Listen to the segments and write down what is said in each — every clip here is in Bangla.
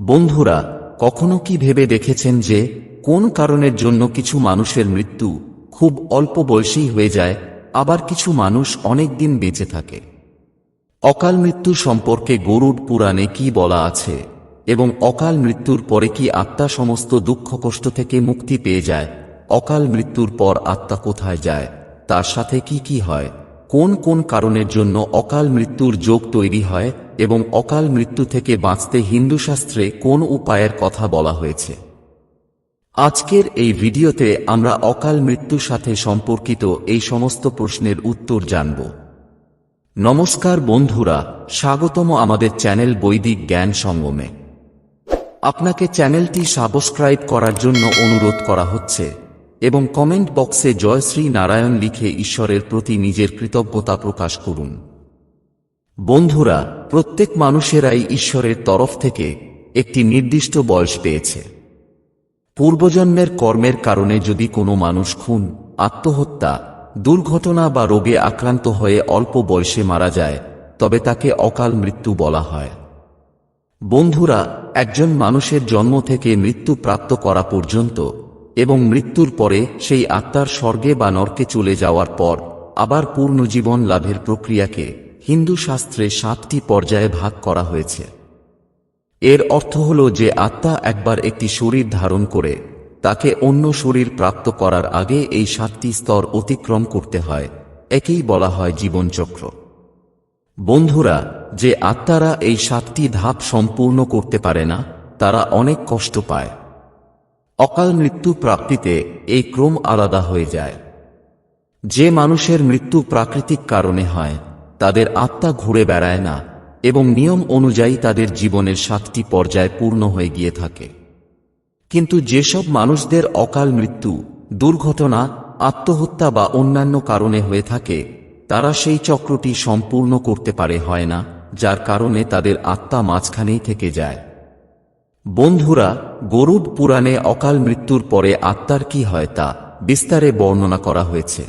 বন্ধুরা, কখনো কি ভেবে দেখেছেন যে কোন কারণের জন্য কিছু মানুষের মৃত্যু খুব অল্প বয়সেই হয়ে যায়, আবার কিছু মানুষ অনেক দিন বেঁচে থাকে? অকাল মৃত্যু সম্পর্কে গরুড পুরাণে কি বলা আছে? এবং অকাল মৃত্যুর পরে কি আত্মা সমস্ত দুঃখ কষ্ট থেকে মুক্তি পেয়ে যায়? অকাল মৃত্যুর পর আত্মা কোথায় যায়? তার সাথে কি কি হয়? কোন কোন কারণের জন্য অকাল মৃত্যুর যোগ তৈরি হয় এবং অকাল মৃত্যু থেকে বাঁচতে হিন্দু শাস্ত্রে কোন উপায়ের কথা বলা হয়েছে? আজকের এই ভিডিওতে আমরা অকাল মৃত্যুর সাথে সম্পর্কিত এই সমস্ত প্রশ্নের উত্তর জানব। নমস্কার বন্ধুরা, স্বাগতম আমাদের চ্যানেল বৈদিক জ্ঞান সঙ্গমে। আপনাকে চ্যানেলটি সাবস্ক্রাইব করার জন্য অনুরোধ করা হচ্ছে। এবং কমেন্ট বক্সে জয় শ্রী নারায়ণ লিখে ঈশ্বরের প্রতি নিজের কৃতজ্ঞতা প্রকাশ করুন। বন্ধুরা, প্রত্যেক মানুষেরাই ঈশ্বরের তরফ থেকে একটি নির্দিষ্ট বয়স পেয়েছে। পূর্বজন্মের কর্মের কারণে যদি কোনো মানুষ খুন, আত্মহত্যা, দুর্ঘটনা বা রোগে আক্রান্ত হয়ে অল্প বয়সে মারা যায়, তবে তাকে অকাল মৃত্যু বলা হয়। বন্ধুরা, একজন মানুষের জন্ম থেকে মৃত্যু প্রাপ্ত করা পর্যন্ত এবং মৃত্যুর পরে সেই আত্মার স্বর্গে বা নরকে চলে যাওয়ার পর আবার পূর্ণ জীবন লাভের প্রক্রিয়াকে হিন্দু শাস্ত্রে সাতটি পর্যায়ে ভাগ করা হয়েছে। এর অর্থ হল যে আত্মা একবার একটি শরীর ধারণ করে, তাকে অন্য শরীর প্রাপ্ত করার আগে এই সাতটি স্তর অতিক্রম করতে হয়, একেই বলা হয় জীবনচক্র। বন্ধুরা, যে আত্মারা এই সাতটি ধাপ সম্পূর্ণ করতে পারে না, তারা অনেক কষ্ট পায়। অকাল মৃত্যু প্রাপ্তিতে এই ক্রম আলাদা হয়ে যায়। যে মানুষের মৃত্যু প্রাকৃতিক কারণে হয়, তাদের আত্মা ঘুরে বেড়ায় না, এবং নিয়ম অনুযায়ী তাদের জীবনের সাতটি পর্যায় পূর্ণ হয়ে গিয়ে থাকে। কিন্তু যেসব মানুষদের অকাল মৃত্যু, দুর্ঘটনা, আত্মহত্যা বা অন্যান্য কারণে হয়ে থাকে, তারা সেই চক্রটি সম্পূর্ণ করতে পারে হয় না, যার কারণে তাদের আত্মা মাঝখানেই থেকে যায়। বন্ধুরা গরুড পুরাণে অকাল মৃত্যুর পরে আত্মার কি হয় তা বিস্তারে বর্ণনা করা হয়েছে।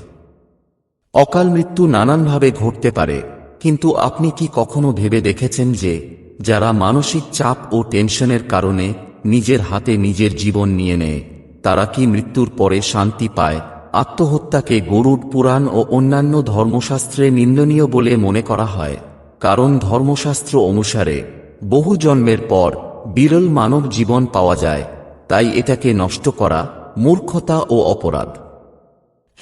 অকাল মৃত্যু নানানভাবে ঘটতে পারে, কিন্তু আপনি কি কখনো ভেবে দেখেছেন যে, যারা মানসিক চাপ ও টেনশনের কারণে নিজের হাতে নিজের জীবন নিয়ে নেয়, তারা কি মৃত্যুর পরে শান্তি পায়? আত্মহত্যাকে গরুড পুরাণ ও অন্যান্য ধর্মশাস্ত্রে নিন্দনীয় বলে মনে করা হয়, কারণ ধর্মশাস্ত্র অনুসারে বহু জন্মের পর বিরল মানব জীবন পাওয়া যায়, তাই এটাকে নষ্ট করা মূর্খতা ও অপরাধ।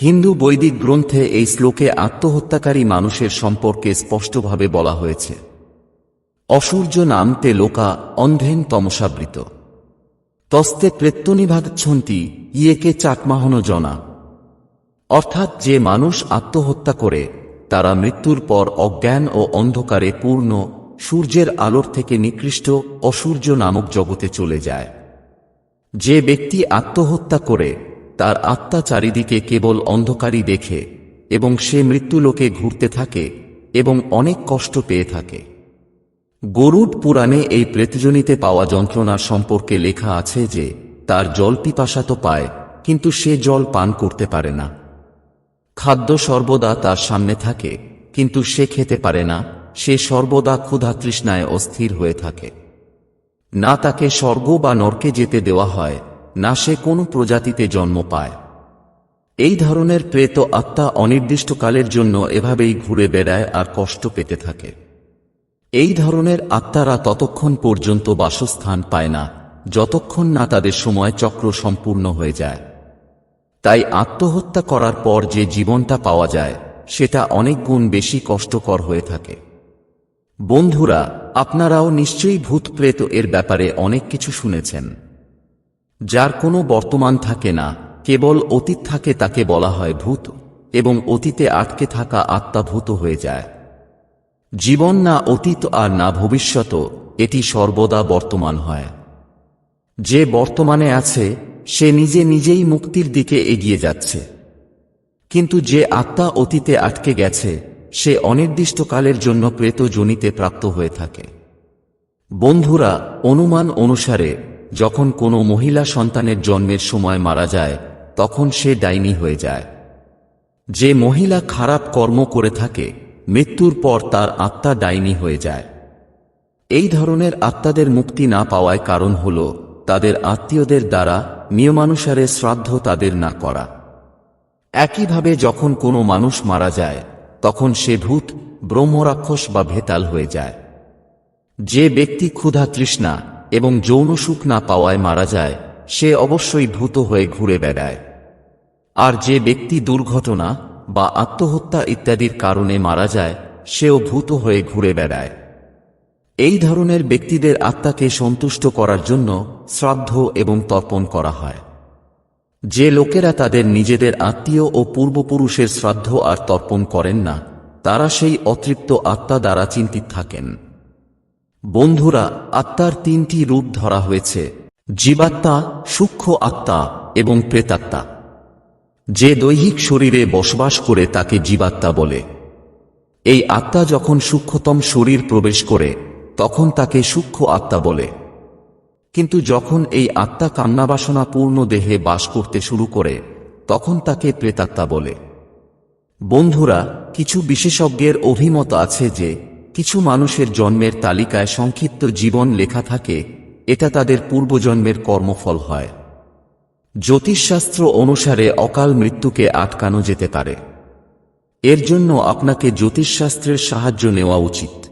হিন্দু বৈদিক গ্রন্থে এই শ্লোকে আত্মহত্যাকারী মানুষের সম্পর্কে স্পষ্টভাবে বলা হয়েছে। অসূর্য নামতে লোকা অন্ধেন তমসাবৃত। তস্তে প্রেত্যনিভাগছন্তি ইয়েকে চাকমাহন জনা। অর্থাৎ যে মানুষ আত্মহত্যা করে, তারা মৃত্যুর পর অজ্ঞান ও অন্ধকারে পূর্ণ সূর্যের আলোর থেকে নিকৃষ্ট অসূর্য নামক জগতে চলে যায়। যে ব্যক্তি আত্মহত্যা করে, তার আত্মা চারিদিকে কেবল অন্ধকারই দেখে এবং সে মৃত্যুলোকে ঘুরতে থাকে এবং অনেক কষ্ট পেয়ে থাকে। গরুড পুরাণে এই প্রেতজনিতে পাওয়া যন্ত্রণার সম্পর্কে লেখা আছে যে, তার জল পিপাসা তো পায়, কিন্তু সে জল পান করতে পারে না। খাদ্য সর্বদা তার সামনে থাকে, কিন্তু সে খেতে পারে না। সে সর্বদা ক্ষুধা তৃষ্ণায় অস্থির হয়ে থাকে। না তাকে স্বর্গ বা নরকে যেতে দেওয়া হয়, না সে কোনো প্রজাতিতে জন্ম পায়। এই ধরনের প্রেত আত্মা অনির্দিষ্টকালের জন্য এভাবেই ঘুরে বেড়ায় আর কষ্ট পেতে থাকে। এই ধরনের আত্মারা ততক্ষণ পর্যন্ত বাসস্থান পায় না, যতক্ষণ না তাদের সময় চক্র সম্পূর্ণ হয়ে যায়। তাই আত্মহত্যা করার পর যে জীবনটা পাওয়া যায়, সেটা অনেক গুণ বেশি কষ্টকর হয়ে থাকে। বন্ধুরা, আপনারাও নিশ্চয়ই ভূত প্রেত এর ব্যাপারে অনেক কিছু শুনেছেন। যার কোনো বর্তমান থাকে না, কেবল অতীত থাকে তাকে বলা হয় ভূত, এবং অতীতে আটকে থাকা আত্মা ভূত হয়ে যায়। জীবন না অতীত আর না ভবিষ্যৎ এটি সর্বদা বর্তমান হয়। যে বর্তমানে আছে, সে নিজে নিজেই মুক্তির দিকে এগিয়ে যাচ্ছে। কিন্তু যে আত্মা অতীতে আটকে গেছে সে অনির্দিষ্টকালের জন্য প্রেত জনিতে প্রাপ্ত হয়ে থাকে। বন্ধুরা, অনুমান অনুসারে, যখন কোনো মহিলা সন্তানের জন্মের সময় মারা যায়, তখন সে ডাইনি হয়ে যায়। যে মহিলা খারাপ কর্ম করে থাকে, মৃত্যুর পর তার আত্মা ডাইনি হয়ে যায়। এই ধরনের আত্মাদের মুক্তি না পাওয়ায় কারণ হল, তাদের আত্মীয়দের দ্বারা নিয়মানুসারে শ্রাদ্ধ তাদের না করা। একইভাবে যখন কোনো মানুষ মারা যায় তখন সে ভূত ব্রহ্মরাক্ষস বা ভেতাল হয়ে যায়। যে ব্যক্তি ক্ষুধা তৃষ্ণা এবং যৌন সুখ না পাওয়ায় মারা যায়, সে অবশ্যই ভূত হয়ে ঘুরে বেড়ায়। আর যে ব্যক্তি দুর্ঘটনা বা আত্মহত্যা ইত্যাদির কারণে মারা যায়, সেও ভূত হয়ে ঘুরে বেড়ায়। এই ধরনের ব্যক্তিদের আত্মাকে সন্তুষ্ট করার জন্য শ্রাদ্ধ এবং তর্পণ করা হয়। যে লোকেরা তাদের নিজেদের আত্মীয় ও পূর্বপুরুষের শ্রাদ্ধ আর তর্পণ করেন না, তারা সেই অতৃপ্ত আত্মা দ্বারা চিন্তিত থাকেন। বন্ধুরা, আত্মার তিনটি রূপ ধরা হয়েছে, জীবাত্মা, সূক্ষ্ম আত্মা এবং প্রেতাত্মা। যে দৈহিক শরীরে বসবাস করে তাকে জীবাত্মা বলে। এই আত্মা যখন সূক্ষ্মতম শরীর প্রবেশ করে, তখন তাকে সূক্ষ্ম আত্মা বলে। কিন্তু যখন এই আত্মা কান্নাবাসনা পূর্ণ দেহে বাস করতে শুরু করে, তখন তাকে প্রেতাত্মা বলে। বন্ধুরা, কিছু বিশেষজ্ঞের অভিমত আছে যে, কিছু মানুষের জন্মের তালিকায় সংক্ষিপ্ত জীবন লেখা থাকে, এটা তাদের পূর্বজন্মের কর্মফল হয়। জ্যোতিষশাস্ত্র অনুসারে অকাল মৃত্যুকে আটকানো যেতে পারে। এর জন্য আপনাকে জ্যোতিষশাস্ত্রের সাহায্য নেওয়া উচিত।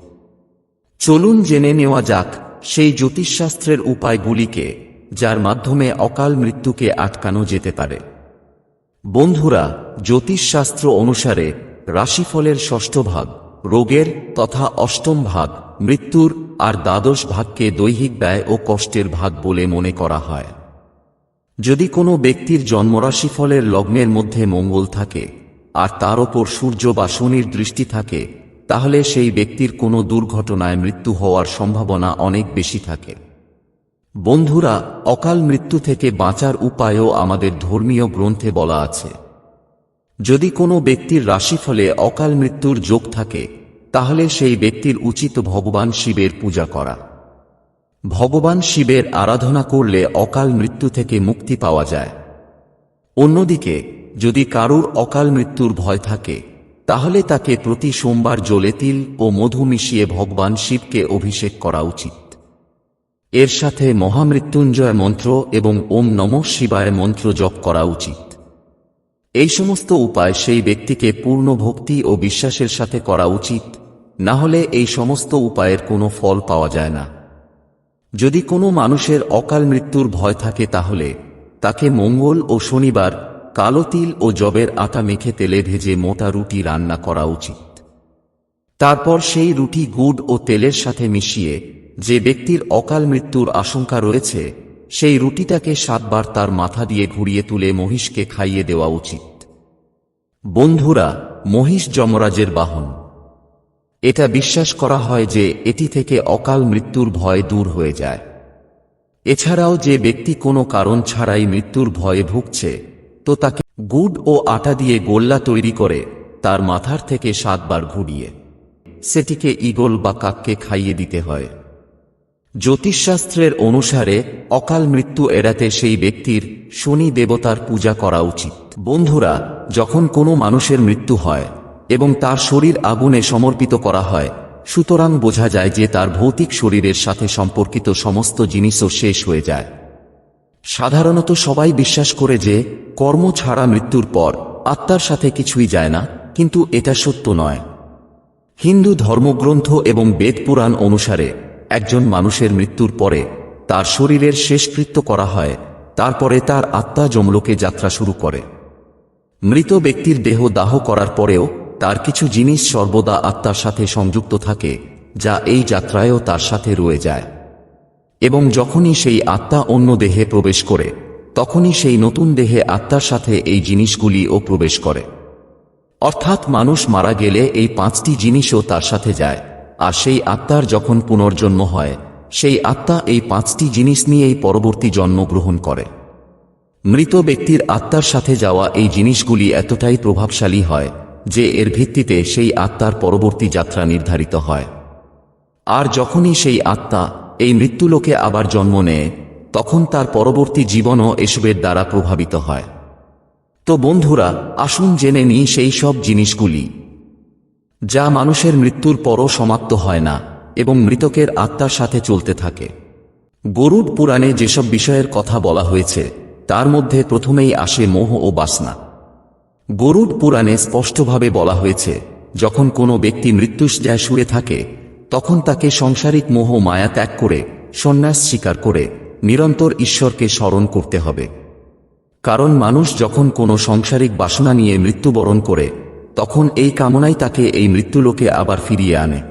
চলুন জেনে নেওয়া যাক সেই জ্যোতিষশাস্ত্রের উপায়গুলিকে, যার মাধ্যমে অকাল মৃত্যুকে আটকানো যেতে পারে। বন্ধুরা, জ্যোতিষশাস্ত্র অনুসারে রাশিফলের ষষ্ঠ ভাগ, রোগের তথা অষ্টম ভাগ, মৃত্যুর আর দ্বাদশ ভাগকে দৈহিক ব্যয় ও কষ্টের ভাগ বলে মনে করা হয়। যদি কোনো ব্যক্তির জন্মরাশিফলের লগ্নের মধ্যে মঙ্গল থাকে, আর তার ওপর সূর্য বা শনির দৃষ্টি থাকে তাহলে সেই ব্যক্তির কোনো দুর্ঘটনায় মৃত্যু হওয়ার সম্ভাবনা অনেক বেশি থাকে। বন্ধুরা, অকাল মৃত্যু থেকে বাঁচার উপায়ও আমাদের ধর্মীয় গ্রন্থে বলা আছে। যদি কোনো ব্যক্তির রাশিফলে অকাল মৃত্যুর যোগ থাকে, তাহলে সেই ব্যক্তির উচিত ভগবান শিবের পূজা করা। ভগবান শিবের আরাধনা করলে অকাল মৃত্যু থেকে মুক্তি পাওয়া যায়। অন্যদিকে, যদি কারুর অকাল মৃত্যুর ভয় থাকে তাহলে তাকে প্রতি সোমবার জলে তিল ও মধু মিশিয়ে ভগবান শিবকে অভিষেক করা উচিত। এর সাথে মহামৃত্যুঞ্জয় মন্ত্র এবং ওম নম শিবায় মন্ত্র জপ করা উচিত। এই সমস্ত উপায় সেই ব্যক্তিকে পূর্ণ ভক্তি ও বিশ্বাসের সাথে করা উচিত, না হলে এই সমস্ত উপায়ের কোনো ফল পাওয়া যায় না। যদি কোনো মানুষের অকাল মৃত্যুর ভয় থাকে তাহলে তাকে মঙ্গল ও শনিবার কালো তিল ও জবের আটা মেখে তেলে ভেজে মোটা রুটি রান্না করা উচিত। তারপর সেই রুটি গুড় ও তেলের সাথে মিশিয়ে যে ব্যক্তির অকাল মৃত্যুর আশঙ্কা রয়েছে, সেই রুটিটাকে সাতবার তার মাথা দিয়ে ঘুরিয়ে তুলে মহিষকে খাইয়ে দেওয়া উচিত। বন্ধুরা, মহিষ যমরাজের বাহন। এটা বিশ্বাস করা হয় যে এটি থেকে অকাল মৃত্যুর ভয় দূর হয়ে যায়। এছাড়াও যে ব্যক্তি কোনো কারণ ছাড়াই মৃত্যুর ভয়ে ভুগছে তো তাকে গুড় ও আটা দিয়ে গোল্লা তৈরি করে তার মাথার থেকে সাতবার ঘুরিয়ে সেটিকে ইগল বা কাককে খাইয়ে দিতে হয়। জ্যোতিষশাস্ত্রের অনুসারে অকাল মৃত্যু এড়াতে সেই ব্যক্তির শনি দেবতার পূজা করা উচিত। বন্ধুরা, যখন কোনো মানুষের মৃত্যু হয় এবং তার শরীর আগুনে সমর্পিত করা হয়, সুতরাং বোঝা যায় যে তার ভৌতিক শরীরের সাথে সম্পর্কিত সমস্ত জিনিসও শেষ হয়ে যায়। সাধারণত সবাই বিশ্বাস করে যে, কর্ম ছাড়া মৃত্যুর পর আত্মার সাথে কিছুই যায় না, কিন্তু এটা সত্য নয়। হিন্দু ধর্মগ্রন্থ এবং বেদ পুরাণ অনুসারে, একজন মানুষের মৃত্যুর পরে তার শরীরের শেষকৃত্য করা হয়, তারপরে তার আত্মা জমলোকে যাত্রা শুরু করে। মৃত ব্যক্তির দেহ দাহ করার পরেও তার কিছু জিনিস সর্বদা আত্মার সাথে সংযুক্ত থাকে, যা এই যাত্রায়ও তার সাথে রয়ে যায়। এবং যখনই সেই আত্মা অন্য দেহে প্রবেশ করে, তখনই সেই নতুন দেহে আত্মার সাথে এই জিনিসগুলিও প্রবেশ করে। অর্থাৎ মানুষ মারা গেলে এই পাঁচটি জিনিসও তার সাথে যায়, আর সেই আত্মার যখন পুনর্জন্ম হয়, সেই আত্মা এই পাঁচটি জিনিস নিয়েই পরবর্তী জন্ম গ্রহণ করে। মৃত ব্যক্তির আত্মার সাথে যাওয়া এই জিনিসগুলি এতটাই প্রভাবশালী হয়, যে এর ভিত্তিতে সেই আত্মার পরবর্তী যাত্রা নির্ধারিত হয়। আর যখনই সেই আত্মা এই মৃত্যুলোকে আবার জন্ম নেয়, তখন তার পরবর্তী জীবনও এসবের দ্বারা প্রভাবিত হয়। তো বন্ধুরা, আসুন জেনে নিই সেই সব জিনিসগুলি, যা মানুষের মৃত্যুর পরও সমাপ্ত হয় না এবং মৃতকের আত্মার সাথে চলতে থাকে। গরুড পুরাণে যেসব বিষয়ের কথা বলা হয়েছে, তার মধ্যে প্রথমেই আসে মোহ ও বাসনা। গরুড পুরাণে স্পষ্টভাবে বলা হয়েছে, যখন কোনো ব্যক্তি মৃত্যুশযায় শুয়ে থাকে তখন তাকে সংসারিক মোহ মায়া ত্যাগ করে, সন্ন্যাস স্বীকার করে, নিরন্তর ঈশ্বরকে স্মরণ করতে হবে। কারণ মানুষ যখন কোনো সংসারিক বাসনা নিয়ে মৃত্যুবরণ করে, তখন এই কামনাই তাকে এই মৃত্যুলোকে আবার ফিরিয়ে আনে।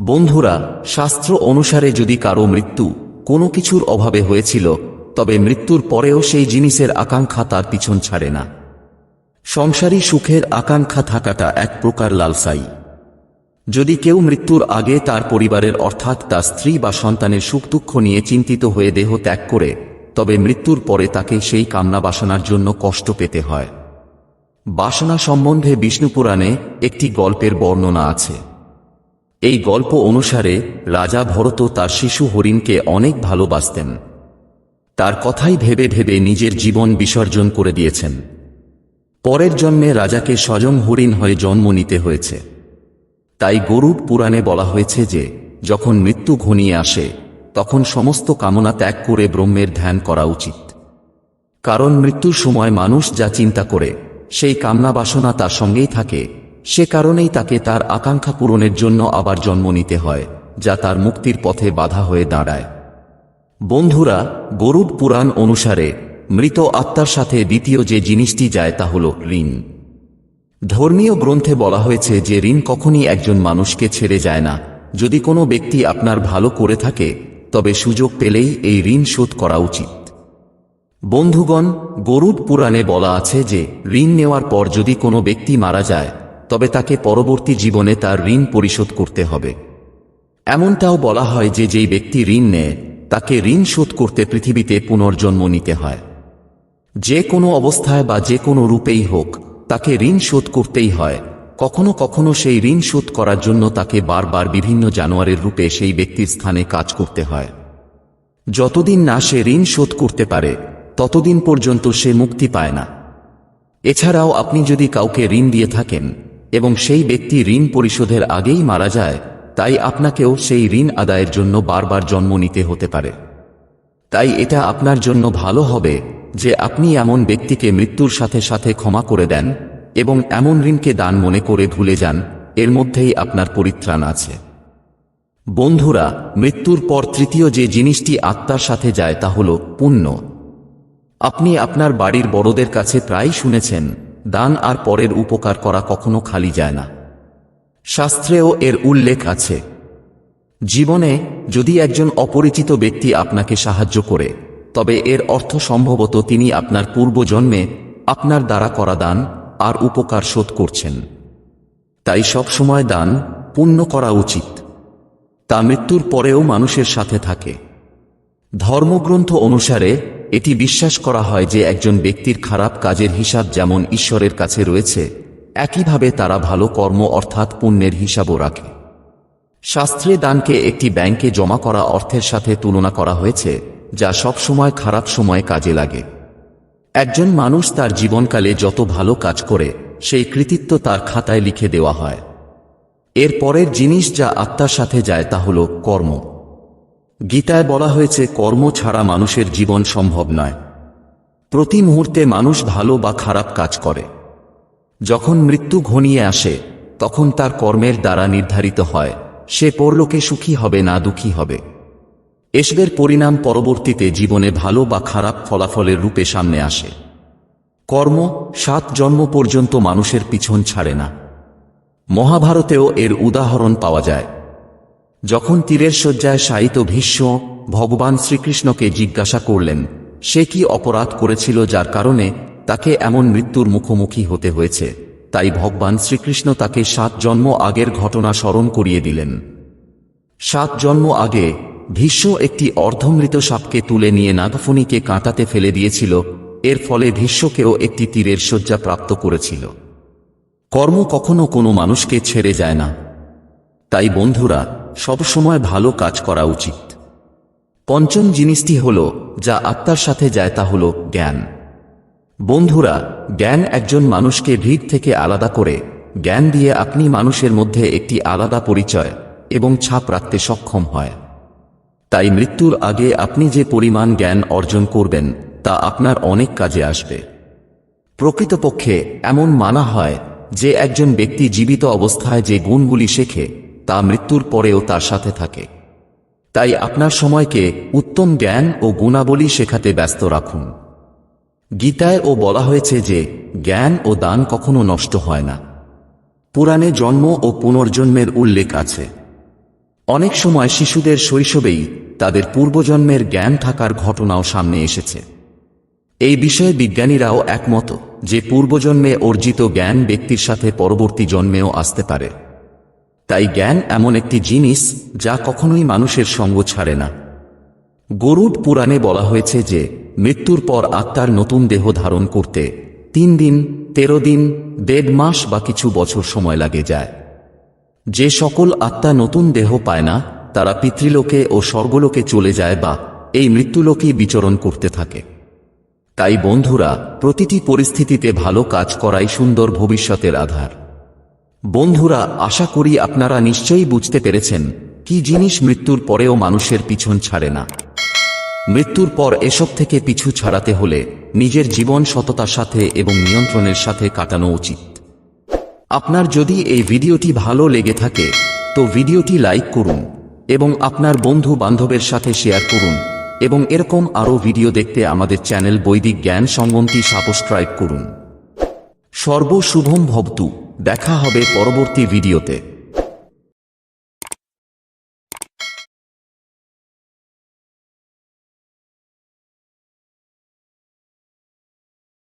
বন্ধুরা, শাস্ত্র অনুসারে যদি কারও মৃত্যু কোনো কিছুর অভাবে হয়েছিল, তবে মৃত্যুর পরেও সেই জিনিসের আকাঙ্ক্ষা তার পিছন ছাড়ে না। সংসারী সুখের আকাঙ্ক্ষা থাকাটা এক প্রকার লালসাই। যদি কেউ মৃত্যুর আগে তার পরিবারের অর্থাৎ তার স্ত্রী বা সন্তানের সুখ দুঃখ নিয়ে চিন্তিত হয়ে দেহ ত্যাগ করে, তবে মৃত্যুর পরে তাকে সেই কামনা বাসনার জন্য কষ্ট পেতে হয়। বাসনা সম্বন্ধে বিষ্ণুপুরাণে একটি গল্পের বর্ণনা আছে। এই গল্প অনুসারে রাজা ভরত তার শিশু হরিণকে অনেক ভালোবাসতেন। তার কথাই ভেবে ভেবে নিজের জীবন বিসর্জন করে দিয়েছেন। পরের জন্মে রাজাকে স্বয়ং হরিণ হয়ে জন্ম নিতে হয়েছে। তাই গরুড পুরাণে বলা হয়েছে যে, যখন মৃত্যু ঘনিয়ে আসে, তখন সমস্ত কামনা ত্যাগ করে ব্রহ্মের ধ্যান করা উচিত। কারণ মৃত্যুর সময় মানুষ যা চিন্তা করে, সেই কামনা বাসনা তার সঙ্গেই থাকে। সে কারণেই তাকে তার আকাঙ্ক্ষা পূরণের জন্য আবার জন্ম নিতে হয়, যা তার মুক্তির পথে বাধা হয়ে দাঁড়ায়। বন্ধুরা গরুড পুরাণ অনুসারে, মৃত আত্মার সাথে দ্বিতীয় যে জিনিসটি যায় তা হল ঋণ। ধর্মীয় গ্রন্থে বলা হয়েছে যে ঋণ কখনই একজন মানুষকে ছেড়ে যায় না। যদি কোনো ব্যক্তি আপনার ভালো করে থাকে, তবে সুযোগ পেলেই এই ঋণ শোধ করা উচিত। বন্ধুগণ, গরুড পুরাণে বলা আছে যে ঋণ নেওয়ার পর যদি কোনো ব্যক্তি মারা যায়, তবে তাকে পরবর্তী জীবনে তার ঋণ পরিশোধ করতে হবে। এমনটাও বলা হয় যে যেই ব্যক্তি ঋণ নেয়, তাকে ঋণ শোধ করতে পৃথিবীতে পুনর্জন্ম নিতে হয়। যে কোনো অবস্থায় বা যে কোনো রূপেই হোক তাকে ঋণ শোধ করতেই হয়। কখনো কখনো সেই ঋণ শোধ করার জন্য তাকে বারবার বিভিন্ন জানোয়ারের রূপে সেই ব্যক্তির স্থানে কাজ করতে হয়। যতদিন না সে ঋণ শোধ করতে পারে, ততদিন পর্যন্ত সে মুক্তি পায় না। এছাড়াও আপনি যদি কাউকে ঋণ দিয়ে থাকেন এবং সেই ব্যক্তি ঋণ পরিশোধের আগেই মারা যায়, তাই আপনাকেও সেই ঋণ আদায়ের জন্য বারবার জন্ম নিতে হতে পারে। তাই এটা আপনার জন্য ভালো হবে যে আপনি এমন ব্যক্তিকে মৃত্যুর সাথে সাথে ক্ষমা করে দেন এবং এমন ঋণকে দান মনে করে ভুলে যান, এর মধ্যেই আপনার পরিত্রাণ আছে। বন্ধুরা, মৃত্যুর পর তৃতীয় যে জিনিসটি আত্মার সাথে যায় তা হল পুণ্য। আপনি আপনার বাড়ির বড়দের কাছে প্রায় শুনেছেন, দান আর পরের উপকার করা কখনো খালি যায় না। শাস্ত্রেও এর উল্লেখ আছে। জীবনে যদি একজন অপরিচিত ব্যক্তি আপনাকে সাহায্য করে তবে এর অর্থ সম্ভবত তিনি আপনার পূর্বজন্মে আপনার দ্বারা করা দান আর উপকার শোধ করছেন। তাই সব সময় দান পুণ্য করা উচিত। তা মৃত্যুর পরেও মানুষের সাথে থাকে। ধর্মগ্রন্থ অনুসারে এটি বিশ্বাস করা হয় যে একজন ব্যক্তির খারাপ কাজের হিসাব যেমন ঈশ্বরের কাছে রয়েছে, একইভাবে তারা ভালো কর্ম অর্থাৎ পুণ্যের হিসাবও রাখে। শাস্ত্রে দানকে একটি ব্যাংকে জমা করা অর্থের সাথে তুলনা করা হয়েছে। যা সব সময় খারাপ সময়ে কাজে লাগে। একজন মানুষ তার জীবনকালে যত ভালো কাজ করে, সেই কৃতিত্ব তার খাতায় লিখে দেওয়া হয়। এর পরের জিনিস যা আত্মার সাথে যায় তা হল কর্ম। গীতায় বলা হয়েছে, কর্ম ছাড়া মানুষের জীবন সম্ভব নয়। প্রতি মুহূর্তে মানুষ ভালো বা খারাপ কাজ করে। যখন মৃত্যু ঘনিয়ে আসে, তখন তার কর্মের দ্বারা নির্ধারিত হয়, সে পরলোকে সুখী হবে না দুঃখী হবে। এসবের পরিণাম পরবর্তীতে জীবনে ভালো বা খারাপ ফলাফলের রূপে সামনে আসে। কর্ম সাত জন্ম পর্যন্ত মানুষের পিছন ছাড়ে না। মহাভারতেও এর উদাহরণ পাওয়া যায়। যখন তীরের শয্যায় শায়িত ভীষ্ম ভগবান শ্রীকৃষ্ণকে জিজ্ঞাসা করলেন, সে কি অপরাধ করেছিল যার কারণে তাকে এমন মৃত্যুর মুখোমুখি হতে হয়েছে? তাই ভগবান শ্রীকৃষ্ণ তাকে সাত জন্ম আগের ঘটনা স্মরণ করিয়ে দিলেন। সাত জন্ম আগে ভীষ্ম একটি অর্ধমৃত সাপকে তুলে নিয়ে নাগফণিকে কাঁটাতে ফেলে দিয়েছিল, এর ফলে ভীষ্মকেও একটি তীরের শয্যা প্রাপ্ত করেছিল। কর্ম কখনো কোনো মানুষকে ছেড়ে যায় না। তাই বন্ধুরা সবসময় ভালো কাজ করা উচিত। পঞ্চম জিনিসটি হল, যা আত্মার সাথে যায় তা হল জ্ঞান। বন্ধুরা, জ্ঞান একজন মানুষকে ভিড় থেকে আলাদা করে, জ্ঞান দিয়ে আপনি মানুষের মধ্যে একটি আলাদা পরিচয় এবং ছাপ রাখতে সক্ষম হয়। তাই মৃত্যুর আগে আপনি যে পরিমাণ জ্ঞান অর্জন করবেন, তা আপনার অনেক কাজে আসবে। প্রকৃতপক্ষে, এমন মানা হয় যে একজন ব্যক্তি জীবিত অবস্থায় যে গুণগুলি শেখে, তা মৃত্যুর পরেও তার সাথে থাকে। তাই আপনার সময়কে উত্তম জ্ঞান ও গুণাবলী শেখাতে ব্যস্ত রাখুন। গীতায় ও বলা হয়েছে যে, জ্ঞান ও দান কখনো নষ্ট হয় না। পুরাণে জন্ম ও পুনর্জন্মের উল্লেখ আছে। অনেক সময় শিশুদের শৈশবেই তাদের পূর্বজন্মের জ্ঞান থাকার ঘটনাও সামনে এসেছে। এই বিষয়ে বিজ্ঞানীরাও একমত যে পূর্বজন্মে অর্জিত জ্ঞান ব্যক্তির সাথে পরবর্তী জন্মেও আসতে পারে। তাই জ্ঞান এমন একটি জিনিস যা কখনোই মানুষের সঙ্গ ছাড়ে না। গরুড পুরাণে বলা হয়েছে যে মৃত্যুর পর আত্মার নতুন দেহ ধারণ করতে তিন দিন, তেরো দিন, দেড় মাস বা কিছু বছর সময় লাগে যায়। যে সকল আত্মা নতুন দেহ পায় না, তারা পিতৃলোকে ও স্বর্গলোকে চলে যায় বা এই মৃত্যুলোকেই বিচরণ করতে থাকে। তাই বন্ধুরা, প্রতিটি পরিস্থিতিতে ভালো কাজ করাই সুন্দর ভবিষ্যতের আধার। বন্ধুরা, আশা করি আপনারা নিশ্চয়ই বুঝতে পেরেছেন কি জিনিস মৃত্যুর পরেও মানুষের পিছন ছাড়ে না। মৃত্যুর পর এসব থেকে পিছু ছাড়াতে হলে নিজের জীবন সততার সাথে এবং নিয়ন্ত্রণের সাথে কাটানো উচিত। আপনার যদি এই ভিডিওটি ভালো লেগে থাকে, তো ভিডিওটি লাইক করুন এবং আপনার বন্ধু বান্ধবের সাথে শেয়ার করুন এবং এরকম আরও ভিডিও দেখতে আমাদের চ্যানেল বৈদিক জ্ঞান সঙ্গমটি সাবস্ক্রাইব করুন। সর্বশুভম ভবতু, দেখা হবে পরবর্তী ভিডিওতে।